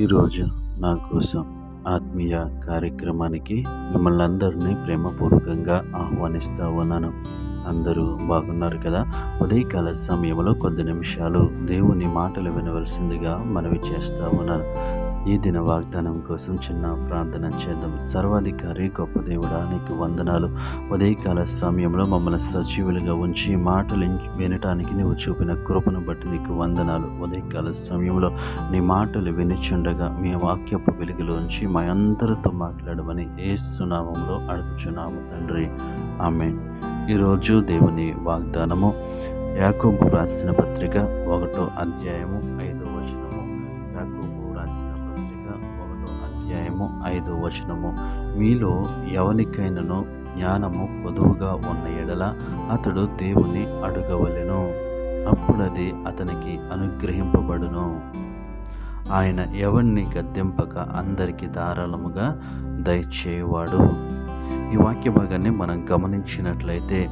ఈరోజు నా కోసం ఆత్మీయ కార్యక్రమానికి మిమ్మల్ని అందరినీ ప్రేమపూర్వకంగా ఆహ్వానిస్తూ ఉన్నాను. అందరూ బాగున్నారు కదా? ఉదయకాల సమయంలో కొద్ది నిమిషాలు దేవుని మాటలు వినవలసిందిగా మనవి చేస్తూ ఉన్నాను. ఈ దిన వాగ్దానం కోసం చిన్న ప్రార్థన చేద్దాం. సర్వాధికారి గొప్ప దేవుడా నీకు వందనాలు. ఉదయకాల సమయంలో మమ్మల్ని సజీవులుగా ఉంచి మాటలు వినటానికి నీవు చూపిన కృపను బట్టి నీకు వందనాలు. ఉదయకాల సమయంలో నీ మాటలు వినిచుండగా మీ వాక్యపు వెలుగులోంచి మా అందరితో మాట్లాడమని ఏసునామంలో అడుగుచున్నాము తండ్రి. ఆమె ఈరోజు దేవుని వాగ్దానము యాకోబు రాసిన పత్రిక ఒకటో అధ్యాయము ఐదో అధ్యాయము ఐదో వచనము. మీలో ఎవనికైనను జ్ఞానము పొదువుగా ఉన్న ఎడల అతడు దేవుని అడుగవలెను. అప్పుడది అతనికి అనుగ్రహింపబడును. ఆయన ఎవరిని గద్దెంపక అందరికీ ధారాళముగా దయచేవాడు ఈ వాక్య భాగాన్ని మనం గమనించినట్లయితే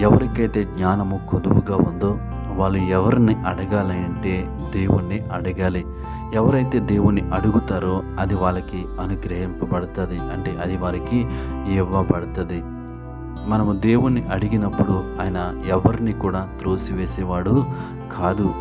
ఎవరికైతే జ్ఞానము కొదువుగా ఉందో వాళ్ళు ఎవరిని అడగాలి అంటే దేవుణ్ణి అడగాలి. ఎవరైతే దేవుణ్ణి అడుగుతారో అది వాళ్ళకి అనుగ్రహింపబడుతుంది. అంటే అది వారికి ఇవ్వబడుతుంది. మనము దేవుణ్ణి అడిగినప్పుడు ఆయన ఎవరిని కూడా త్రోసివేసేవాడు కాదు.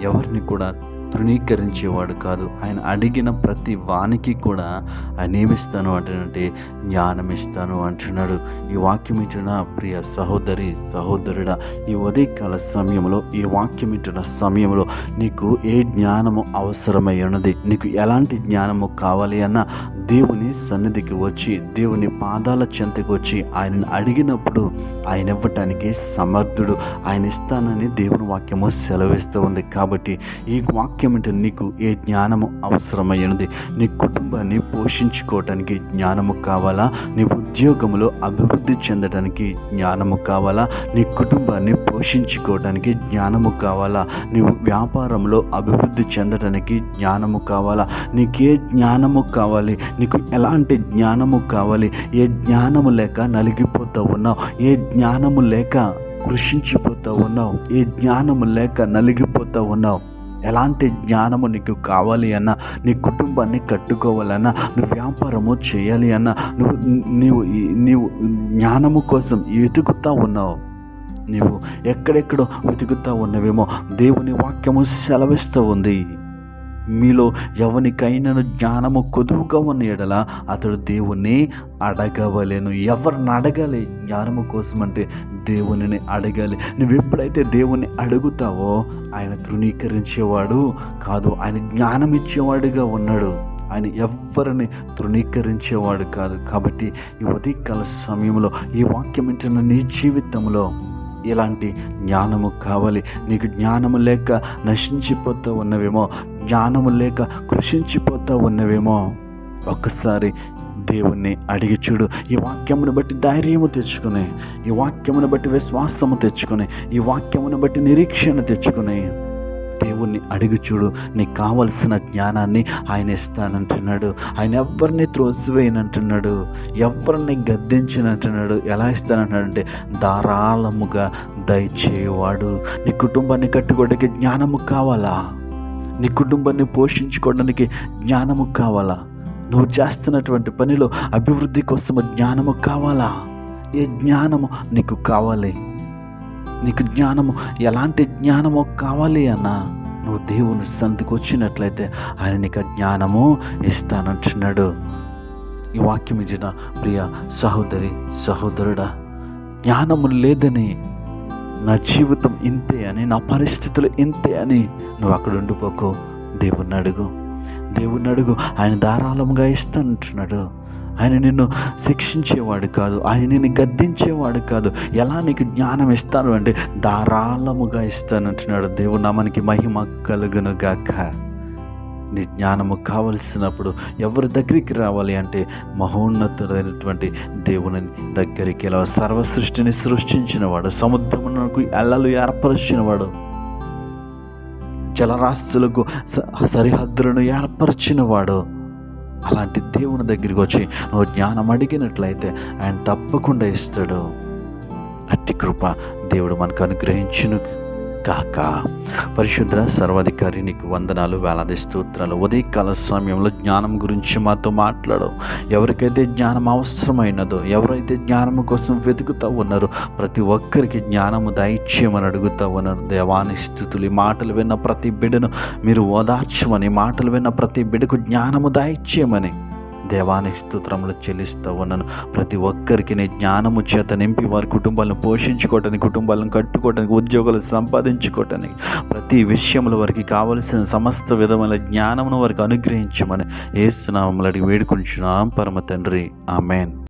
ఎవరిని కూడా తృణీకరించేవాడు కాదు. ఆయన అడిగిన ప్రతి వానికి కూడా ఆయన ఏమిస్తాను అంటున్నట్టే జ్ఞానం ఇస్తాను అంటున్నాడు. ఈ వాక్యం ఇచ్చిన ప్రియ సహోదరి సహోదరుడా ఈ ఉదయకాల సమయంలో ఈ వాక్యం ఇచ్చిన సమయంలో నీకు ఏ జ్ఞానము అవసరమై ఉన్నది? నీకు ఎలాంటి జ్ఞానము కావాలి అన్న దేవుని సన్నిధికి వచ్చి దేవుని పాదాల చెంతకు వచ్చి ఆయనను అడిగినప్పుడు ఆయన ఇవ్వటానికి సమర్థుడు. ఆయన ఇస్తానని దేవుని వాక్యము సెలవిస్తూ ఉంది. కాబట్టి ఈ వాక్యం ముఖ్యమంటే నీకు ఏ జ్ఞానము అవసరమైనది? నీ కుటుంబాన్ని పోషించుకోవటానికి జ్ఞానము కావాలా? నీ ఉద్యోగంలో అభివృద్ధి చెందడానికి జ్ఞానము కావాలా? నీ కుటుంబాన్ని పోషించుకోవడానికి జ్ఞానము కావాలా? నీ వ్యాపారంలో అభివృద్ధి చెందడానికి జ్ఞానము కావాలా? నీకే జ్ఞానము కావాలి? నీకు ఎలాంటి జ్ఞానము కావాలి? ఏ జ్ఞానము లేక నలిగిపోతూ ఉన్నావు? ఏ జ్ఞానము లేక కృషించిపోతూ ఉన్నావు? ఏ జ్ఞానము లేక నలిగిపోతూ ఉన్నావు? ఎలాంటి జ్ఞానము నీకు కావాలి అన్నా నీ కుటుంబాన్ని కట్టుకోవాలన్నా నువ్వు వ్యాపారము చేయాలి అన్నా నువ్వు నీవు నీవు జ్ఞానము కోసం వెతుకుతా ఉన్నావు. నీవు ఎక్కడెక్కడో వెతుకుతూ ఉన్నవేమో దేవుని వాక్యము సెలవిస్తూ ఉంది. మీలో ఎవరికైనా జ్ఞానము కొదువుగా ఉన్న ఎడల అతడు దేవుణ్ణి అడగవలేను. ఎవరిని అడగాలి? జ్ఞానము కోసం అంటే దేవునిని అడగాలి. నువ్వు ఎప్పుడైతే దేవుణ్ణి అడుగుతావో ఆయన తృణీకరించేవాడు కాదు ఆయన జ్ఞానం ఇచ్చేవాడుగా ఉన్నాడు. ఆయన ఎవరిని తృణీకరించేవాడు కాదు. కాబట్టి ఈ ఉదయకాల సమయంలో ఈ వాక్యం వింటున్న నీ జీవితంలో ఇలాంటి జ్ఞానము కావాలి? నీకు జ్ఞానము లేక నశించిపోతూ ఉన్నవేమో జ్ఞానము లేక కృషించిపోతూ ఉన్నవేమో? ఒక్కసారి దేవుణ్ణి అడిగి చూడు. ఈ వాక్యమును బట్టి ధైర్యము తెచ్చుకుని ఈ వాక్యమును బట్టి విశ్వాసము తెచ్చుకుని ఈ వాక్యమును బట్టి నిరీక్షణ తెచ్చుకుని దేవుణ్ణి అడిగి చూడు. నీకు కావలసిన జ్ఞానాన్ని ఆయన ఇస్తానంటున్నాడు. ఆయన ఎవరిని త్రోసివేయనంటున్నాడు? ఎవరిని గద్దించినంటున్నాడు? ఎలా ఇస్తానంటున్నాడు అంటే ధారాళముగా దయచేవాడు నీ కుటుంబాన్ని కట్టుకోవడానికి జ్ఞానము కావాలా? నీ కుటుంబాన్ని పోషించుకోవడానికి జ్ఞానము కావాలా? నువ్వు చేస్తున్నటువంటి పనిలో అభివృద్ధి కోసము జ్ఞానము కావాలా? ఏ జ్ఞానము నీకు కావాలి? నీకు జ్ఞానము ఎలాంటి జ్ఞానము కావాలి అన్న? నువ్వు దేవుని సంతికి వచ్చినట్లయితే ఆయన నీకు జ్ఞానము ఇస్తానంటున్నాడు. ఈ వాక్యం ఇచ్చిన ప్రియ సహోదరి సహోదరుడా జ్ఞానము లేదని నా జీవితం ఇంతే అని నా పరిస్థితులు ఇంతే అని నువ్వు అక్కడ ఉండిపోకు. దేవుణ్ణి అడుగు. దేవుణ్ణి అడుగు. ఆయన ధారాళంగా ఇస్తానంటున్నాడు ఆయన నిన్ను శిక్షించేవాడు కాదు. ఆయన నిన్ను గద్దించేవాడు కాదు. ఎలా నీకు జ్ఞానం ఇస్తాను అంటే ధారాళముగా ఇస్తానంటున్నాడు. దేవుడు నామానికి మహిమ కలుగును గాక నీ జ్ఞానము కావలసినప్పుడు ఎవరి దగ్గరికి రావాలి అంటే మహోన్నతుడైనటువంటి దేవుని దగ్గరికి ఎలా సర్వ సృష్టిని సృష్టించినవాడు సముద్రమునకు ఎల్లలు ఏర్పరిచినవాడు జలరాస్తులకు సరిహద్దులను ఏర్పరిచినవాడు. అలాంటి దేవుని దగ్గరికి వచ్చి నువ్వు జ్ఞానం అడిగినట్లయితే ఆయన తప్పకుండా ఇస్తాడు. అట్టి కృప దేవుడు మనకు అనుగ్రహించును. కాక పరిశుద్ర సర్వాధికారి నీకు వందనాలు వేలాది స్తోత్రాలు. ఉదయకాల సమయంలో జ్ఞానం గురించి మాతో మాట్లాడు. ఎవరికైతే జ్ఞానం అవసరమైనదో ఎవరైతే జ్ఞానం కోసం వెతుకుతూ ఉన్నారో ప్రతి ఒక్కరికి జ్ఞానము దయచేయమని అడుగుతూ ఉన్నారు. దేవాని స్థుతులు మాటలు విన్న ప్రతి బిడ్డను మీరు ఓదార్చమని మాటలు విన్న ప్రతి బిడ్డకు జ్ఞానము దయచేయమని దేవాని స్తోత్రములు చెల్లిస్తూ ఉన్నాను ప్రతి ఒక్కరికి నీ జ్ఞానము చేత నింపి వారి కుటుంబాలను పోషించుకోవటానికి కుటుంబాలను కట్టుకోవటానికి ఉద్యోగాలు సంపాదించుకోవటానికి ప్రతి విషయంలో వారికి కావలసిన సమస్త విధమైన జ్ఞానమును వారికి అనుగ్రహించమని ఏసునామములు అడిగి వేడుకుంటున్నాం పరమ తండ్రి. ఆమెన్.